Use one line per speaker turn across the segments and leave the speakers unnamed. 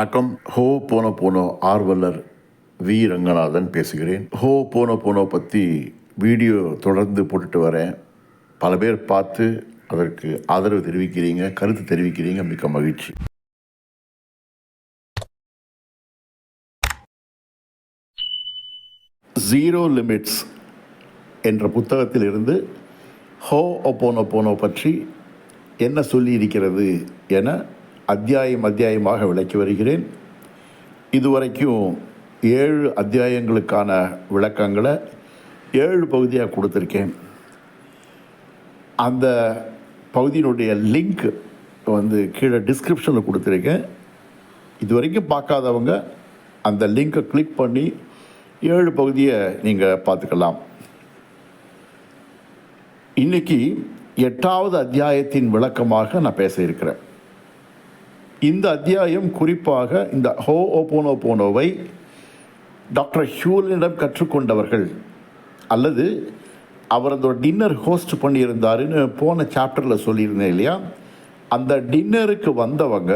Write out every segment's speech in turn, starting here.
வணக்கம். ஹோ போனோ போனோ ஆர்வலர் வி. ரங்கநாதன் பேசுகிறேன். ஹோ போனோ போனோ பற்றி வீடியோ தொடர்ந்து போட்டுட்டு வரேன். பல பேர் பார்த்து அதற்கு ஆதரவு தெரிவிக்கிறீங்க கருத்து தெரிவிக்கிறீங்க மிக்க மகிழ்ச்சி. ஜீரோ லிமிட்ஸ் என்ற புத்தகத்திலிருந்து ஹோ ஒப்போனோ போனோ பற்றி என்ன சொல்லி இருக்கிறது என அத்தியாயம் அத்தியாயமாக விளக்கி வருகிறேன். இதுவரைக்கும் ஏழு அத்தியாயங்களுக்கான விளக்கங்களை ஏழு பகுதியாக கொடுத்துருக்கேன். அந்த பகுதியினுடைய லிங்க் வந்து கீழே டிஸ்கிரிப்ஷனில் கொடுத்துருக்கேன். இது வரைக்கும் பார்க்காதவங்க அந்த லிங்க்கை கிளிக் பண்ணி ஏழு பகுதியை நீங்கள் பார்த்துக்கலாம். இன்னைக்கு எட்டாவது அத்தியாயத்தின் விளக்கமாக நான் பேச இருக்கிறேன். இந்த அத்தியாயம் குறிப்பாக இந்த ஹோ ஓபோனோ போனோவை டாக்டர் ஹியூலனிடம் கற்றுக்கொண்டவர்கள். அல்லது அவர் அந்த டின்னர் ஹோஸ்ட் பண்ணியிருந்தாருன்னு போன சாப்டரில் சொல்லியிருந்தேன் இல்லையா? அந்த டின்னருக்கு வந்தவங்க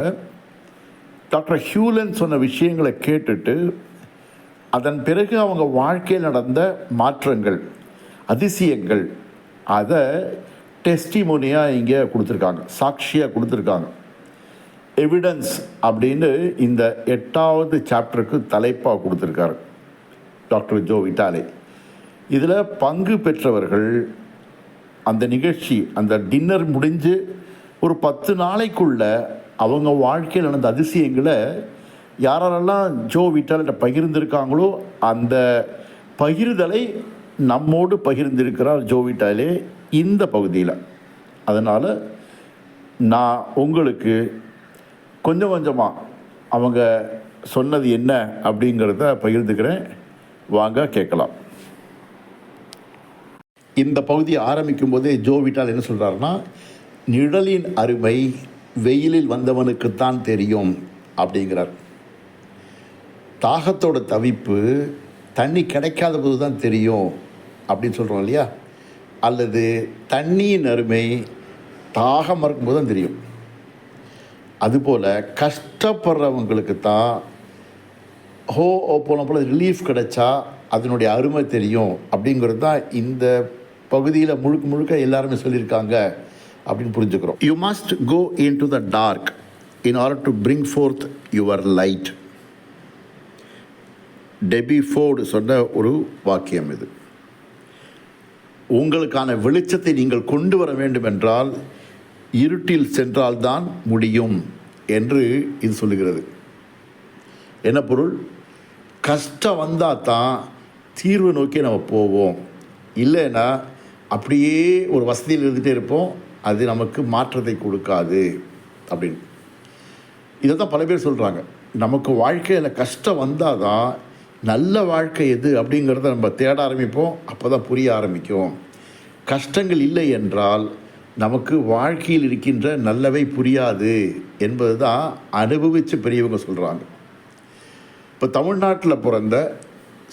டாக்டர் ஹியூலன் சொன்ன விஷயங்களை கேட்டுட்டு அதன் பிறகு அவங்க வாழ்க்கையில் நடந்த மாற்றங்கள் அதிசயங்கள் அதை டெஸ்டிமோனியாக இங்கே கொடுத்துருக்காங்க சாட்சியாக கொடுத்துருக்காங்க. எவிடன்ஸ் அப்படின்னு இந்த எட்டாவது சாப்டருக்கு தலைப்பாக கொடுத்துருக்காரு. டாக்டர் ஜோ விட்டாலே. இதில் பங்கு பெற்றவர்கள் அந்த நிகழ்ச்சி அந்த டின்னர் முடிஞ்சு ஒரு பத்து நாளைக்குள்ள அவங்க வாழ்க்கையில் நடந்த அதிசயங்களை யாரெல்லாம் ஜோ விட்டாலிட்ட பகிர்ந்திருக்காங்களோ அந்த பகிர்தலை நம்மோடு பகிர்ந்திருக்கிறார் ஜோ விட்டாலே இந்த பகுதியில். அதனால் நான் உங்களுக்கு கொஞ்சம் கொஞ்சமாக அவங்க சொன்னது என்ன அப்படிங்கிறத பகிர்ந்துக்கிறேன். வாங்க கேட்கலாம். இந்த பகுதியை ஆரம்பிக்கும் போதே ஜோ விட்டால் என்ன சொல்கிறாருன்னா நிழலின் அருமை வெயிலில் வந்தவனுக்குத்தான் தெரியும் அப்படிங்கிறார். தாகத்தோட தவிப்பு தண்ணி கிடைக்காத போது தான் தெரியும் அப்படின்னு சொல்கிறோம் இல்லையா? அல்லது தண்ணியின் அருமை தாகம் மறுக்கும்போது தான் தெரியும். அதுபோல் கஷ்டப்படுறவங்களுக்கு தான் ஹோ ஓ போன போல் ரிலீஃப் கிடைச்சா அதனுடைய அருமை தெரியும் அப்படிங்கிறது தான் இந்த பகுதியில் முழுக்க முழுக்க எல்லாருமே சொல்லியிருக்காங்க அப்படின்னு புரிஞ்சுக்கிறோம். You must go into the dark in order to bring forth your light Debbie Ford சொன்ன ஒரு வாக்கியம் இது. உங்களுக்கான வெளிச்சத்தை நீங்கள் கொண்டு வர வேண்டும் என்றால் இருட்டில் சென்றால்தான் முடியும் என்று இது சொல்லுகிறது. என்ன பொருள்? கஷ்டம் வந்தால் தான் தீர்வு நோக்கி நம்ம போவோம். இல்லைன்னா அப்படியே ஒரு வசதியில் இருந்துகிட்டே இருப்போம். அது நமக்கு மாற்றத்தை கொடுக்காது அப்படின்னு. இதை தான் பல பேர் சொல்கிறாங்க நமக்கு வாழ்க்கையில் கஷ்டம் வந்தால் தான் நல்ல வாழ்க்கை எது அப்படிங்கிறத நம்ம தேட ஆரம்பிப்போம். அப்போ தான் புரிய ஆரம்பிக்கும். கஷ்டங்கள் இல்லை என்றால் நமக்கு வாழ்க்கையில் இருக்கின்ற நல்லவை புரியாது என்பது தான் அனுபவித்து பெரியவங்க சொல்கிறாங்க இப்போ தமிழ்நாட்டில் பிறந்த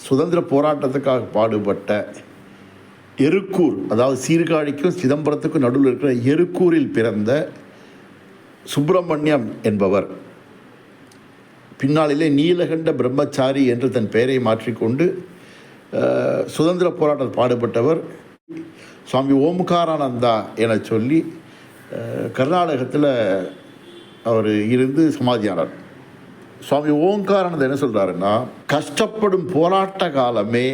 சுதந்திர போராட்டத்துக்காக பாடுபட்ட எருக்கூர் அதாவது சீர்காழிக்கும் சிதம்பரத்துக்கும் நடுவில் இருக்கிற எருக்கூரில் பிறந்த சுப்பிரமணியம் என்பவர் பின்னாளிலே நீலகண்ட பிரம்மச்சாரி என்று தன் பெயரை மாற்றிக்கொண்டு சுதந்திர போராட்டத்தில் பாடுபட்டவர் சுவாமி ஓம்காரானந்தா என சொல்லி கர்நாடகத்தில் அவர் இருந்து சமாதியானார். சுவாமி ஓங்காரானந்தர் என்ன சொல்கிறாருன்னா கஷ்டப்படும் போராட்ட காலமே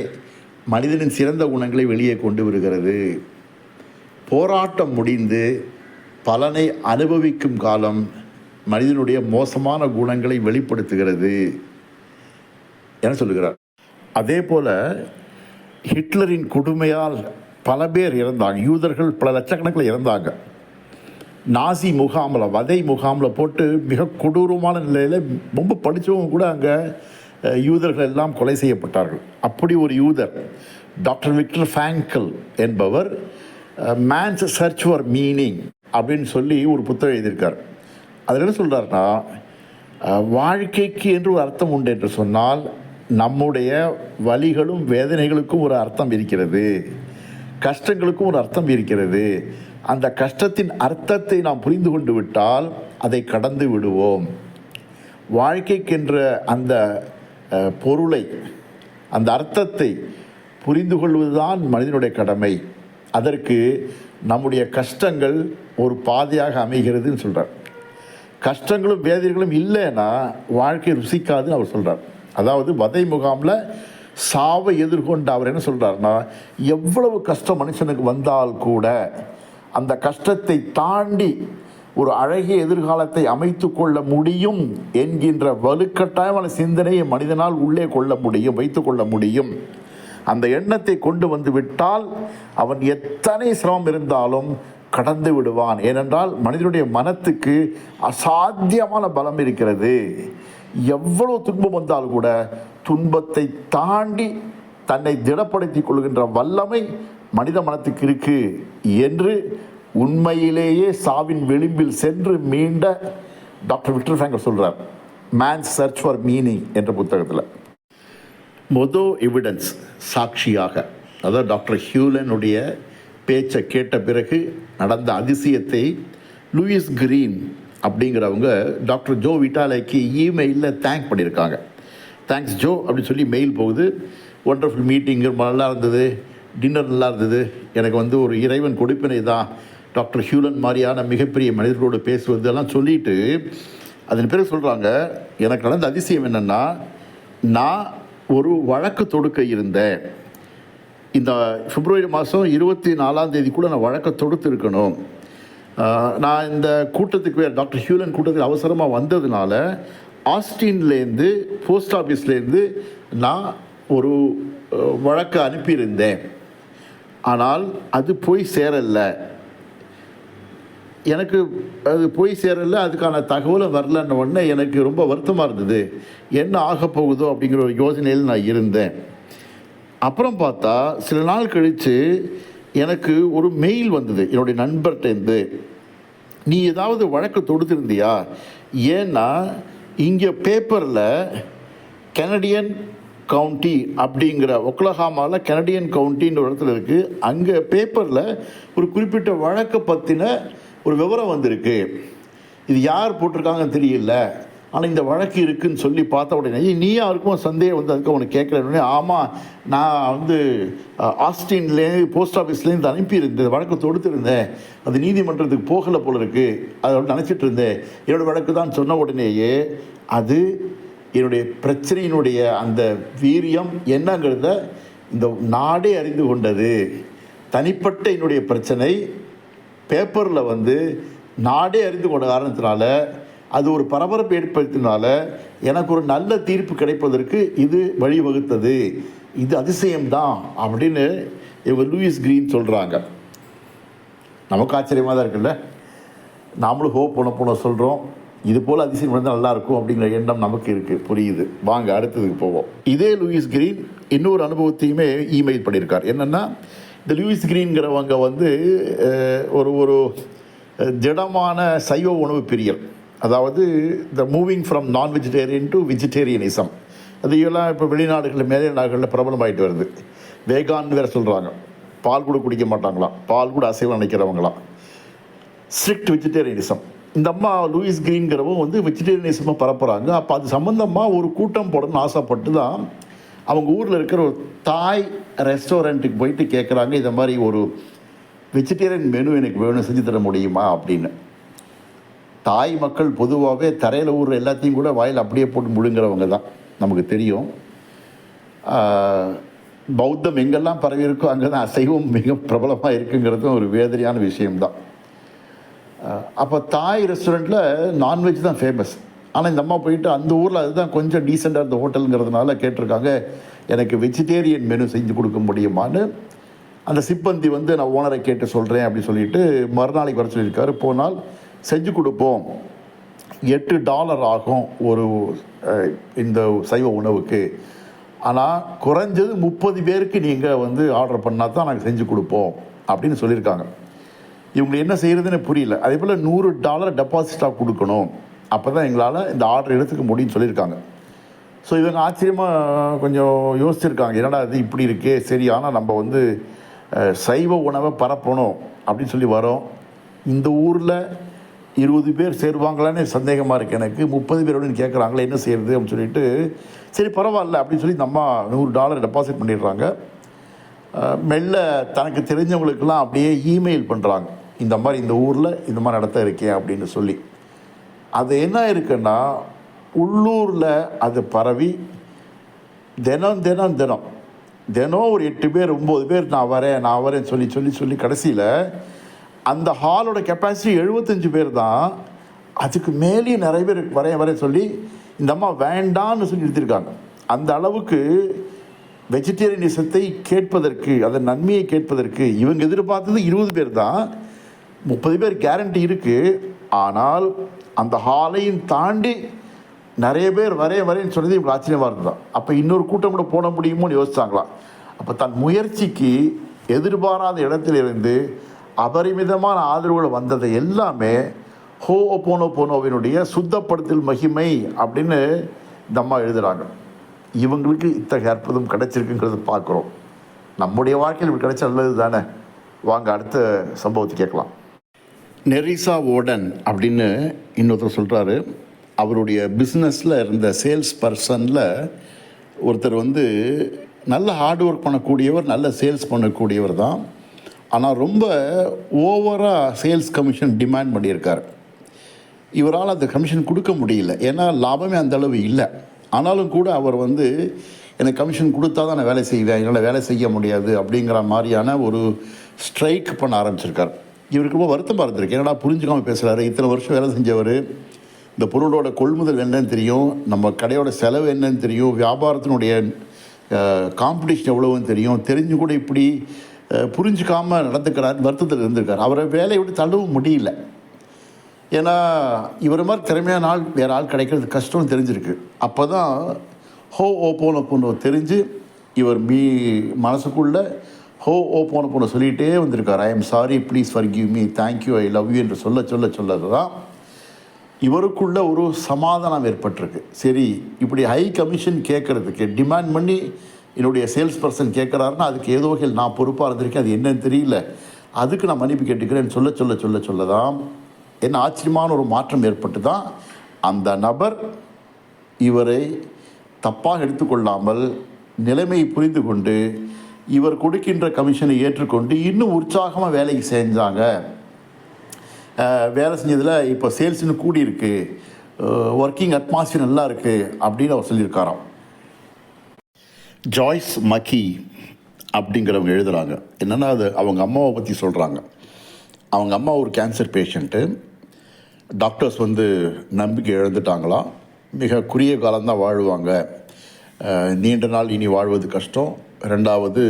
மனிதனின் சிறந்த குணங்களை வெளியே கொண்டு வருகிறது. போராட்டம் முடிந்து பலனை அனுபவிக்கும் காலம் மனிதனுடைய மோசமான குணங்களை வெளிப்படுத்துகிறது என சொல்லுகிறார். அதே போல் ஹிட்லரின் கொடுமையால் பல பேர் இறந்தாங்க. யூதர்கள் பல லட்சக்கணக்கில் இறந்தாங்க. நாசி முகாமில் வதை முகாமில் போட்டு மிக கொடூரமான நிலையில் ரொம்ப படித்தவங்க கூட அங்கே யூதர்கள் எல்லாம் கொலை செய்யப்பட்டார்கள். அப்படி ஒரு யூதர் டாக்டர் விக்டர் ஃபேங்கல் என்பவர் மேன்ஸ் சர்ச் ஃபார் மீனிங் அப்படின்னு சொல்லி ஒரு புத்தகம் எழுதியிருக்கார். அதில் என்ன சொல்கிறாருன்னா வாழ்க்கைக்கு என்று ஒரு அர்த்தம் உண்டு என்று சொன்னால் நம்முடைய வலிகளும் வேதனைகளுக்கும் ஒரு அர்த்தம் இருக்கிறது. கஷ்டங்களுக்கும் ஒரு அர்த்தம் இருக்கிறது. அந்த கஷ்டத்தின் அர்த்தத்தை நாம் புரிந்து கொண்டு விட்டால் அதை கடந்து விடுவோம். வாழ்க்கைக்கென்ற அந்த பொருளை அந்த அர்த்தத்தை புரிந்து கொள்வதுதான் மனிதனுடைய கடமை. அதற்கு நம்முடைய கஷ்டங்கள் ஒரு பாதையாக அமைகிறதுன்னு சொல்கிறார் கஷ்டங்களும் வேதனைகளும் இல்லைன்னா வாழ்க்கை ருசிக்காதுன்னு அவர் சொல்கிறார் அதாவது வதை முகாமில் சாவை எதிர்கொண்டு அவர் என்ன சொல்கிறாருன்னா எவ்வளவு கஷ்டம் மனுஷனுக்கு வந்தால் கூட அந்த கஷ்டத்தை தாண்டி ஒரு அழகிய எதிர்காலத்தை அமைத்து கொள்ள முடியும் என்கின்ற வலுக்கட்டாயமான சிந்தனையை மனிதனால் உள்ளே கொள்ள முடியும் வைத்து கொள்ள முடியும். அந்த எண்ணத்தை கொண்டு வந்து விட்டால் அவன் எத்தனை சிரமம் இருந்தாலும் கடந்து விடுவான். ஏனென்றால் மனிதனுடைய மனத்துக்கு அசாத்தியமான பலம் இருக்கிறது. எவ்வளவு துன்பம் வந்தால் கூட துன்பத்தை தாண்டி தன்னை திடப்படுத்திக் கொள்கின்ற வல்லமை மனித மனத்துக்கு இருக்கு என்று உண்மையிலேயே சாவின் விளிம்பில் சென்று மீண்ட டாக்டர் விக்டர் ஃபேங்கர் சொல்றார். மேன்ஸ் சர்ச் ஃபார் மீனிங் என்ற புத்தகத்தில். மொதோ எவிடன்ஸ் சாட்சியாக அதாவது டாக்டர் ஹியூலனுடைய பேச்சை கேட்ட பிறகு நடந்த அதிசயத்தை லூயிஸ் கிரீன் அப்படிங்கிறவங்க டாக்டர் ஜோ விட்டாலைக்கு இமெயிலில் தேங்க் பண்ணியிருக்காங்க. தேங்க்ஸ் ஜோ அப்படின்னு சொல்லி மெயில் போகுது. ஒண்டர்ஃபுல் மீட்டிங் நல்லா இருந்தது. டின்னர் நல்லா இருந்தது. எனக்கு வந்து ஒரு இறைவன் கொடுப்பினை தான் டாக்டர் ஹியூலன் மாதிரியான மிகப்பெரிய மனிதர்களோடு பேசுவது எல்லாம் சொல்லிட்டு அதன் பிறகு சொல்கிறாங்க எனக்கு நடந்த அதிசயம் என்னென்னா நான் ஒரு வழக்கு தொடுக்க இருந்தேன். இந்த பிப்ரவரி மாதம் இருபத்தி நாலாம் தேதிக்குள்ளே நான் வழக்கை தொடுத்து இருக்கணும் நான் இந்த கூட்டத்துக்கு டாக்டர் ஹியூலன் கூட்டத்துக்கு அவசரமாக வந்ததுனால ஆஸ்டின்லேருந்து போஸ்ட் ஆஃபீஸ்லேருந்து நான் ஒரு வழக்கு வழக்கை அனுப்பியிருந்தேன். ஆனால் அது போய் சேரலை. எனக்கு அது போய் சேரல அதுக்கான தகவலும் வரலன்ன உடனே எனக்கு ரொம்ப வருத்தமாக இருந்தது. என்ன ஆகப்போகுதோ அப்படிங்கிற ஒரு யோசனையில் நான் இருந்தேன். அப்புறம் பார்த்தா சில நாள் கழித்து எனக்கு ஒரு மெயில் வந்தது என்னுடைய நண்பர்கிட்டேருந்து நீ ஏதாவது வழக்கு தொடுத்திருந்தியா? ஏன்னா இங்கே பேப்பரில் கெனடியன் கவுண்டி அப்படிங்கிற ஒக்லஹாமாவில் கெனடியன் கவுண்டின்னு ஒரு இடத்துல இருக்குது அங்கே பேப்பரில் ஒரு குறிப்பிட்ட வழக்கை பற்றின ஒரு விவரம் வந்திருக்கு. இது யார் போட்டிருக்காங்கன்னு தெரியல. ஆனால் இந்த வழக்கு இருக்குன்னு சொல்லி பார்த்த உடனே நீ யாருக்கும் சந்தேகம் வந்து அதுக்கு அவனுக்கு கேட்கலன்னு ஆமாம் நான் வந்து ஆஸ்டின்லேருந்து போஸ்ட் ஆஃபீஸ்லேருந்து அனுப்பியிருந்தேன். இந்த வழக்கு தொடுத்திருந்தேன். அது நீதிமன்றத்துக்கு போகலை போல இருக்குது அதை நினச்சிட்டு இருந்தேன். என்னோடய வழக்கு தான் சொன்ன உடனேயே அது என்னுடைய பிரச்சனையினுடைய அந்த வீரியம் என்னங்கிறத இந்த நாடே அறிந்து கொண்டது. தனிப்பட்ட என்னுடைய பிரச்சனை பேப்பரில் வந்து நாடே அறிந்து கொண்ட காரணத்தினால அது ஒரு பரபரப்பு ஏற்படுத்தினால எனக்கு ஒரு நல்ல தீர்ப்பு கிடைப்பதற்கு இது வழிவகுத்தது. இது அதிசயம்தான் அப்படின்னு இவங்க லூயிஸ் கிரீன் சொல்கிறாங்க நமக்கு ஆச்சரியமாக தான் இருக்குல்ல? நாமளும் ஹோப் பண்ண போன சொல்கிறோம் இது போல் அதிசயம் நடந்தால் நல்லா இருக்கும் அப்படிங்கிற எண்ணம் நமக்கு இருக்குது புரியுது. வாங்க அடுத்ததுக்கு போவோம். இதே லூயிஸ் கிரீன் இன்னொரு அனுபவத்தையுமே இமெயில் பண்ணியிருக்கார். என்னென்னா இந்த லூயிஸ் கிரீன்கிறவங்க வந்து ஒரு ஒரு அஹ், திடமான சைவ உணவு பிரியர் அதாவது இந்த moving from non vegetarian to vegetarianism அது எல்லாம் இப்போ வெளிநாடுகளில் மேலே நாடுகளில் பிரபலமாயிட்டு வருது. வேகான் வேறு சொல்கிறாங்க பால் கூட குடிக்க மாட்டாங்களாம். பால் கூட அசைவம் நினைக்கிறவங்களாம். ஸ்ட்ரிக்ட் வெஜிடேரியனிசம் இந்த அம்மா லூயிஸ் கிரீன்கிறவங்க வந்து வெஜிடேரியனிசமாக பரப்புகிறாங்க அப்போ அது சம்மந்தமாக ஒரு கூட்டம் போடணும்னு ஆசைப்பட்டு தான் அவங்க ஊரில் இருக்கிற ஒரு தாய் ரெஸ்டாரண்ட்டுக்கு போயிட்டு கேட்குறாங்க இந்த மாதிரி ஒரு வெஜிடேரியன் மெனு எனக்கு வேணும் செஞ்சு தர முடியுமா? அப்படின்னு. தாய் மக்கள் பொதுவாகவே தரையில் ஊர் எல்லாத்தையும் கூட வாயில் அப்படியே போட்டு முழுங்குறவங்க தான். நமக்கு தெரியும். பௌத்தம் எங்கெல்லாம் பரவி இருக்கோ அங்கே தான் அசைவம் மிக பிரபலமாக இருக்குங்கிறதும் ஒரு வேதனையான விஷயம்தான். அப்போ தாய் ரெஸ்டாரண்ட்டில் நான்வெஜ் தான் ஃபேமஸ் ஆனால் இந்த அம்மா போயிட்டு அந்த ஊரில் அதுதான் கொஞ்சம் டீசெண்டாக இருந்த ஹோட்டலுங்கிறதுனால கேட்டிருக்காங்க எனக்கு வெஜிடேரியன் மெனு செஞ்சு கொடுக்க முடியுமான்னு. அந்த சிப்பந்தி வந்து நான் ஓனரை கேட்டு சொல்கிறேன் அப்படின்னு சொல்லிட்டு மறுநாளைக்கு வர சொல்லியிருக்காரு. போனால் செஞ்சு கொடுப்போம். எட்டு டாலர் ஆகும் ஒரு இந்த சைவ உணவுக்கு. ஆனால் குறைஞ்சது முப்பது பேருக்கு நீங்கள் வந்து ஆர்டர் பண்ணால் தான் நாங்கள் செஞ்சு கொடுப்போம் அப்படின்னு சொல்லியிருக்காங்க. இவங்க என்ன செய்கிறதுன்னு புரியல. அதே போல் நூறு டாலர் டெபாசிட்டாக கொடுக்கணும். அப்போ தான் எங்களால் இந்த ஆர்டர் எடுத்துக்க முடியும்னு சொல்லியிருக்காங்க. ஸோ இவங்க ஆச்சரியமாக கொஞ்சம் யோசிச்சிருக்காங்க. என்னடா இது இப்படி இருக்கே? சரி ஆனால் நம்ம வந்து சைவ உணவை பரப்பணும் அப்படின்னு சொல்லி வரோம். இந்த ஊரில் இருபது பேர் சேருவாங்களான்னு சந்தேகமாக இருக்குது எனக்கு. முப்பது பேரோட கேட்குறாங்களே என்ன செய்யறது அப்படின்னு சொல்லிட்டு சரி பரவாயில்ல அப்படின்னு சொல்லி நம்ம நூறு டாலர் டெபாசிட் பண்ணிடுறாங்க. மெல்ல தனக்கு தெரிஞ்சவங்களுக்கெல்லாம் அப்படியே இமெயில் பண்ணுறாங்க இந்த மாதிரி இந்த ஊரில் இந்த மாதிரி நடத்த இருக்கேன் அப்படின்னு சொல்லி. அது என்ன இருக்குன்னா உள்ளூரில் அது பரவி தினம் தினம் தினம் தினம் ஒரு எட்டு பேர் ஒம்பது பேர் நான் வரேன் நான் வரேன் சொல்லி சொல்லி சொல்லி கடைசியில் அந்த ஹாலோட கெப்பாசிட்டி எழுபத்தஞ்சு பேர் தான். அதுக்கு மேலேயும் நிறைய பேர் வரைய வரைய சொல்லி இந்த அம்மா வேண்டான்னு சொல்லி எடுத்திருக்காங்க அந்த அளவுக்கு வெஜிடேரியனிசத்தை கேட்பதற்கு அதன் நன்மையை கேட்பதற்கு இவங்க எதிர்பார்த்தது இருபது பேர் தான். முப்பது பேர் கேரண்டி இருக்குது ஆனால் அந்த ஹாலையும் தாண்டி நிறைய பேர் வரைய வரேன்னு சொன்னது இவங்களுக்கு ஆச்சரியமாக இருந்ததான் அப்போ இன்னொரு கூட்டம் கூட போட முடியுமோன்னு யோசிச்சாங்களாம் அப்போ தன் முயற்சிக்கு எதிர்பாராத இடத்திலிருந்து அபரிமிதமான ஆதரவுகள் வந்தது எல்லாமே ஹோ போனோ போனோவினுடைய சுத்தப்படுத்தல் மகிமை அப்படின்னு இந்த அம்மா எழுதுகிறாங்க இவங்களுக்கு இத்தகைய அற்புதம் கிடைச்சிருக்குங்கிறது பார்க்குறோம். நம்முடைய வாழ்க்கையில் இப்படி கிடைச்ச நல்லது தானே? வாங்க அடுத்த சம்பவத்தை கேட்கலாம். நெரிசா ஓடன் அப்படின்னு இன்னொருத்தர் சொல்கிறாரு அவருடைய பிஸ்னஸில் இருந்த சேல்ஸ் பர்சனில் ஒருத்தர் வந்து நல்ல ஹார்ட் ஒர்க் பண்ணக்கூடியவர் நல்ல சேல்ஸ் பண்ணக்கூடியவர் தான். ஆனால் ரொம்ப ஓவராக சேல்ஸ் கமிஷன் டிமாண்ட் பண்ணியிருக்கார். இவரால் அந்த கமிஷன் கொடுக்க முடியல. ஏன்னா லாபமே அந்த அளவு இல்லை. ஆனாலும் கூட அவர் வந்து எனக்கு கமிஷன் கொடுத்தா தான் நான் வேலை செய்வேன். என்னால் வேலை செய்ய முடியாது. அப்படிங்கிற மாதிரியான ஒரு ஸ்ட்ரைக் பண்ண ஆரம்பிச்சிருக்கார். இவருக்கு ரொம்ப வருத்தமாக இருந்திருக்கு. என்னடா புரிஞ்சுக்காமல் பேசுகிறாரு இத்தனை வருஷம் வேலை செஞ்சவர். இந்த பொருளோட கொள்முதல் என்னன்னு தெரியும். நம்ம கடையோட செலவு என்னன்னு தெரியும். வியாபாரத்தினுடைய காம்படிஷன் எவ்வளோன்னு தெரியும். தெரிஞ்சு கூட இப்படி புரிஞ்சுக்காமல் புரிஞ்சுக்காம நடந்துக்கிறார் வருத்தத்தில் இருந்திருக்கார். அவரை வேலையை விட்டு தள்ளவும் முடியல. ஏன்னா இவர் மாதிரி திறமையான ஆள் வேறு ஆள் கிடைக்கிறது கஷ்டம்னு தெரிஞ்சிருக்கு. அப்போ தான் ஹோ ஓ போன பொண்ணு தெரிஞ்சு இவர் மீ மனசுக்குள்ள ஹோ ஓ போன பொண்ணு சொல்லிகிட்டே வந்திருக்கார். I'm sorry please forgive me thank you I love you என்று சொல்ல சொல்ல சொல்லது தான் இவருக்குள்ள ஒரு சமாதானம் ஏற்பட்டிருக்கு. சரி இப்படி ஹை கமிஷன் கேட்குறதுக்கு டிமாண்ட் பண்ணி என்னுடைய சேல்ஸ் பர்சன் கேட்குறாருன்னா அதுக்கு ஏதோ வகையில் நான் பொறுப்பாக இருந்திருக்கேன் அது என்னன்னு தெரியல. அதுக்கு நான் மன்னிப்பு கேட்டுக்கிறேன்னு சொல்ல சொல்ல சொல்ல சொல்ல தான் என்ன ஆச்சரியமான ஒரு மாற்றம் ஏற்பட்டு தான் அந்த நபர் இவரை தப்பாக எடுத்துக்கொள்ளாமல் நிலைமையை புரிந்து கொண்டு இவர் கொடுக்கின்ற கமிஷனை ஏற்றுக்கொண்டு இன்னும் உற்சாகமாக வேலைக்கு செஞ்சாங்க. வேலை செஞ்சதில் இப்போ சேல்ஸ் கூடியிருக்கு. கூடி ஒர்க்கிங் அட்மாஸ்பியர் நல்லா இருக்குது அப்படின்னு அவர் சொல்லியிருக்காராம். ஜாய்ஸ் மக்கி அப்படிங்கிறவங்க எழுதுகிறாங்க என்னென்னா அது அவங்க அம்மாவை பற்றி சொல்கிறாங்க அவங்க அம்மா ஒரு கேன்சர் பேஷண்ட்டு டாக்டர்ஸ் வந்து நம்பிக்கை இழந்துட்டாங்களாம் மிக குறுகிய காலம்தான் வாழ்வாங்க. நீண்ட நாள் இனி வாழ்வது கஷ்டம். ரெண்டாவது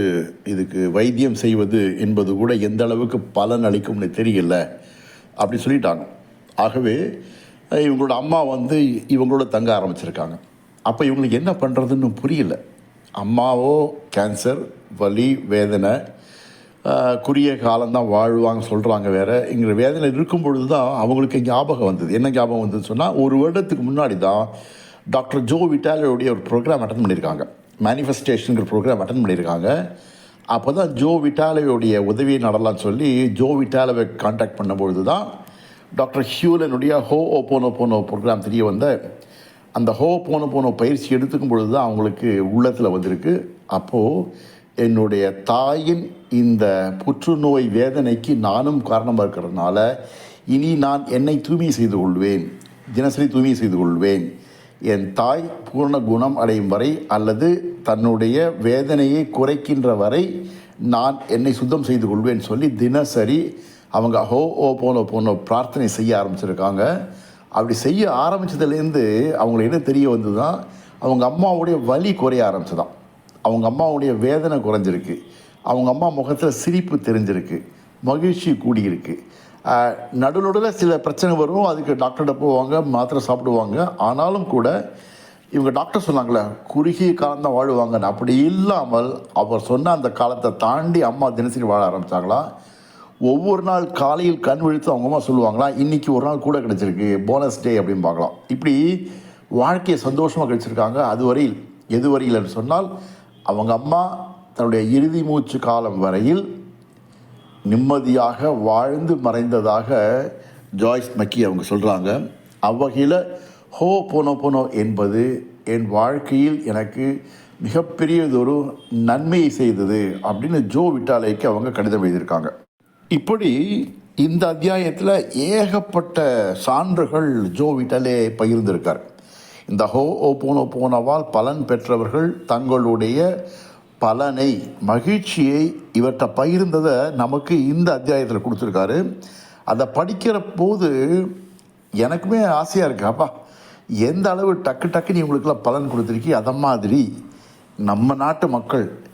இதுக்கு வைத்தியம் செய்வது என்பது கூட எந்த அளவுக்கு பலன் அளிக்கும்னு தெரியல. அப்படி சொல்லிட்டாங்க. ஆகவே இவங்களோட அம்மா வந்து இவங்களோட தங்க ஆரம்பிச்சிருக்காங்க. அப்போ இவங்களுக்கு என்ன பண்ணுறதுன்னு புரியல. அம்மாவோ கேன்சர் வலி வேதனை குறுகிய காலம்தான் வாழ்வாங்க சொல்கிறாங்க வேறு. இங்கே வேதனை இருக்கும் பொழுது தான் அவங்களுக்கு ஞாபகம் வந்தது. என்ன ஞாபகம் வந்ததுன்னு சொன்னால் ஒரு வருடத்துக்கு முன்னாடி தான் டாக்டர் ஜோ விட்டாலியோடைய ஒரு ப்ரோக்ராம் அட்டன் பண்ணியிருக்காங்க. மேனிஃபெஸ்டேஷனுங்கிற ப்ரோக்ராம் அட்டன் பண்ணியிருக்காங்க. அப்போ தான் ஜோ விட்டாலையோடைய உதவியை நடலாம்னு சொல்லி ஜோ விட்டாலவை காண்டாக்ட் பண்ணும்பொழுது தான் டாக்டர் ஹியூலனுடைய ஹோ ஓ போனோ போனோ ப்ரோக்ராம் தெரிய வந்த அந்த ஹோ போன போன பயிற்சி எடுத்துக்கும் பொழுது தான் அவங்களுக்கு உள்ளத்தில் வந்திருக்கு. அப்போது என்னுடைய தாயின் இந்த புற்றுநோய் வேதனைக்கு நானும் காரணமாக இருக்கிறதுனால இனி நான் என்னை தூய்மை செய்து கொள்வேன். தினசரி தூய்மை செய்து கொள்வேன். என் தாய் பூர்ண குணம் அடையும் வரை அல்லது தன்னுடைய வேதனையை குறைக்கின்ற வரை நான் என்னை சுத்தம் செய்து கொள்வேன் சொல்லி தினசரி அவங்க ஹோ ஓ போனோ போனோ பிரார்த்தனை செய்ய ஆரம்பிச்சிருக்காங்க. அப்படி செய்ய ஆரம்பித்ததுலேருந்து அவங்களுக்கு என்ன தெரிய வந்து தான் அவங்க அம்மாவுடைய வலி குறைய ஆரம்பிச்சதாம். அவங்க அம்மாவுடைய வேதனை குறைஞ்சிருக்கு. அவங்க அம்மா முகத்தில் சிரிப்பு தெரிஞ்சிருக்கு. மகிழ்ச்சி கூடியிருக்கு. நடுநடுவில் சில பிரச்சனை வரும். அதுக்கு டாக்டர்கிட்ட போவாங்க மாத்திரை சாப்பிடுவாங்க. ஆனாலும் கூட இவங்க டாக்டர் சொன்னாங்களே குறுகிய காலம் தான் அப்படி இல்லாமல் அவர் சொன்ன அந்த காலத்தை தாண்டி அம்மா தினசரி வாழ ஆரம்பித்தாங்களா ஒவ்வொரு நாள் காலையில் கண் விழித்து அவங்க அம்மா சொல்லுவாங்களா இன்றைக்கி ஒரு நாள் கூட கிடச்சிருக்கு போனஸ் டே அப்படின்னு பார்க்கலாம். இப்படி வாழ்க்கையை சந்தோஷமாக கிடச்சிருக்காங்க அதுவரையில் எதுவரையில் என்று சொன்னால் அவங்க அம்மா தன்னுடைய இறுதி மூச்சு காலம் வரையில் நிம்மதியாக வாழ்ந்து மறைந்ததாக ஜாய்ஸ் மக்கி அவங்க சொல்கிறாங்க அவ்வகையில் ஹோ போனோ போனோ என்பது என் வாழ்க்கையில் எனக்கு மிகப்பெரியதொரு நன்மையை செய்தது அப்படின்னு ஜோ விட்டாலேக்கு அவங்க கடிதம் எழுதியிருக்காங்க. இப்படி இந்த அத்தியாயத்தில் ஏகப்பட்ட சான்றுகள் ஜோ விட்டலே பகிர்ந்திருக்கார். இந்த ஹோ ஓ போனோ போனவால் பலன் பெற்றவர்கள் தங்களுடைய பலனை மகிழ்ச்சியை இவற்றை பகிர்ந்ததை நமக்கு இந்த அத்தியாயத்தில் கொடுத்துருக்காரு. அதை படிக்கிற போது எனக்குமே ஆசையாக இருக்கு. அப்பா எந்த அளவு டக்கு டக்கு நீ பலன் கொடுத்துருக்கி? அதை மாதிரி நம்ம நாட்டு மக்கள்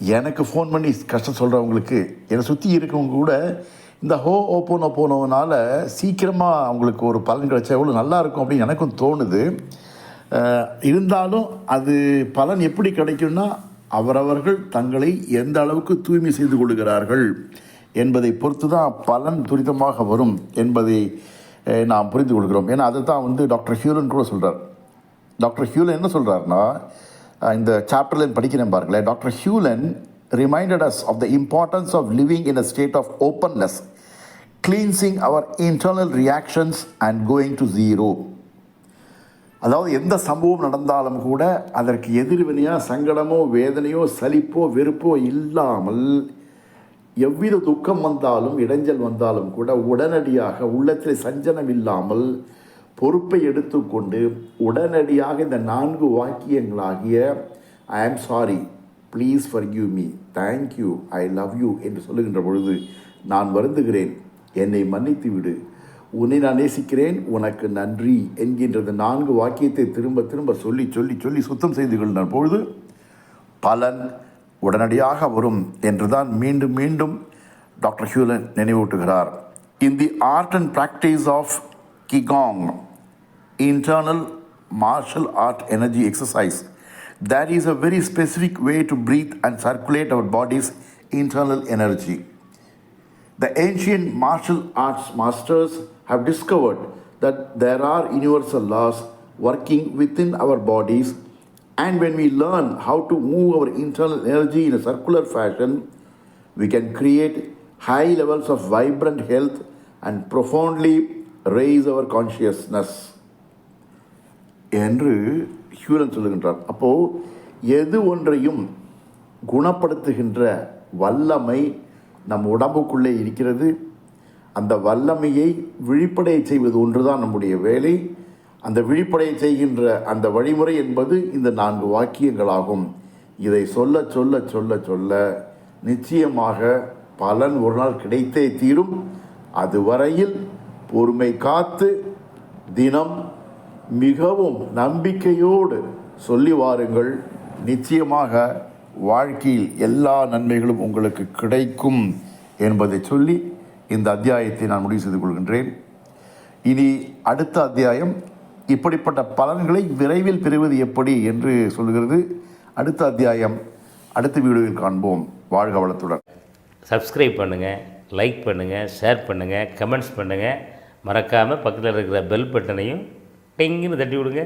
எனக்கு ஃபோன் பண்ணி கஷ்டம் சொல்கிறவங்களுக்கு என்னை சுற்றி இருக்கவங்க கூட இந்த ஹோ ஓப்போனோ போனோனால சீக்கிரமாக அவங்களுக்கு ஒரு பலன் கிடைச்சா எவ்வளோ நல்லாயிருக்கும் அப்படின்னு எனக்கும் தோணுது. இருந்தாலும் அது பலன் எப்படி கிடைக்கும்னா அவரவர்கள் தங்களை எந்த அளவுக்கு தூய்மை செய்து கொள்கிறார்கள் என்பதை பொறுத்து தான் பலன் துரிதமாக வரும் என்பதை நாம் புரிந்து கொள்கிறோம். ஏன்னா அதை தான் வந்து டாக்டர் ஹியூலன் கூட சொல்கிறார் டாக்டர் ஹியூலன் என்ன சொல்கிறாருன்னா இந்த சாப்டர்ல படிக்கிறேன் பாருங்களேன். Doctor Hew Len reminded us of the importance of living in a state of openness cleansing our internal reactions and going to zero அதாவது எந்த சம்பவம் நடந்தாலும் கூட அதற்கு எதிர்வினையாக சங்கடமோ வேதனையோ சலிப்போ வெறுப்போ இல்லாமல் எவ்வித துக்கம் வந்தாலும் இடைஞ்சல் வந்தாலும் கூட உடனடியாக உள்ளத்தில் சஞ்சனம் இல்லாமல் பொறுப்பை எடுத்துக்கொண்டு உடனடியாக இந்த நான்கு வாக்கியங்களாகிய I am sorry please forgive me thank you I love you என்று சொல்லுகின்ற பொழுது நான் வருந்துகிறேன் என்னை மன்னித்து விடு. உன்னை நான் நேசிக்கிறேன் உனக்கு நன்றி என்கின்ற நான்கு வாக்கியத்தை திரும்ப திரும்ப சொல்லி சொல்லி சொல்லி சுத்தம் செய்து கொள்கின்ற பொழுது பலன் உடனடியாக வரும் என்றுதான் மீண்டும் மீண்டும் doctor Hew Len நினைவூட்டுகிறார். In the art and practice of qigong internal martial art energy exercise. That is a very specific way to breathe and circulate our body's internal energy the ancient martial arts masters have discovered that there are universal laws working within our bodies, and when we learn how to move our internal energy in a circular fashion, we can create high levels of vibrant health and profoundly raise our consciousness. என்று ஹியூரன் சொல்லுகின்றார். அப்போது எது ஒன்றையும் குணப்படுத்துகின்ற வல்லமை நம் உடம்புக்குள்ளே இருக்கிறது. அந்த வல்லமையை விழிப்படைய செய்வது ஒன்றுதான் நம்முடைய வேலை. அந்த விழிப்படைய செய்கின்ற அந்த வழிமுறை என்பது இந்த நான்கு வாக்கியங்களாகும். இதை சொல்ல சொல்ல சொல்ல சொல்ல நிச்சயமாக பலன் ஒரு நாள் கிடைத்தே தீரும். அதுவரையில் பொறுமை காத்து தினம் மிகவும் நம்பிக்கையோடு சொல்லி வாருங்கள். நிச்சயமாக வாழ்க்கையில் எல்லா நன்மைகளும் உங்களுக்கு கிடைக்கும் என்பதை சொல்லி இந்த அத்தியாயத்தை நான் முடிவு செய்து கொள்கின்றேன். இனி அடுத்த அத்தியாயம் இப்படிப்பட்ட பலன்களை விரைவில் பெறுவது எப்படி என்று சொல்கிறது. அடுத்த அத்தியாயம் அடுத்த வீடியோவில் காண்போம். வாழ்க வளத்துடன்.
சப்ஸ்கிரைப் பண்ணுங்கள் லைக் பண்ணுங்கள் ஷேர் பண்ணுங்கள் கமெண்ட்ஸ் பண்ணுங்கள் மறக்காமல் பக்கத்தில் இருக்கிற பெல் பட்டனையும் டிங்குன்னு தட்டி விடுங்க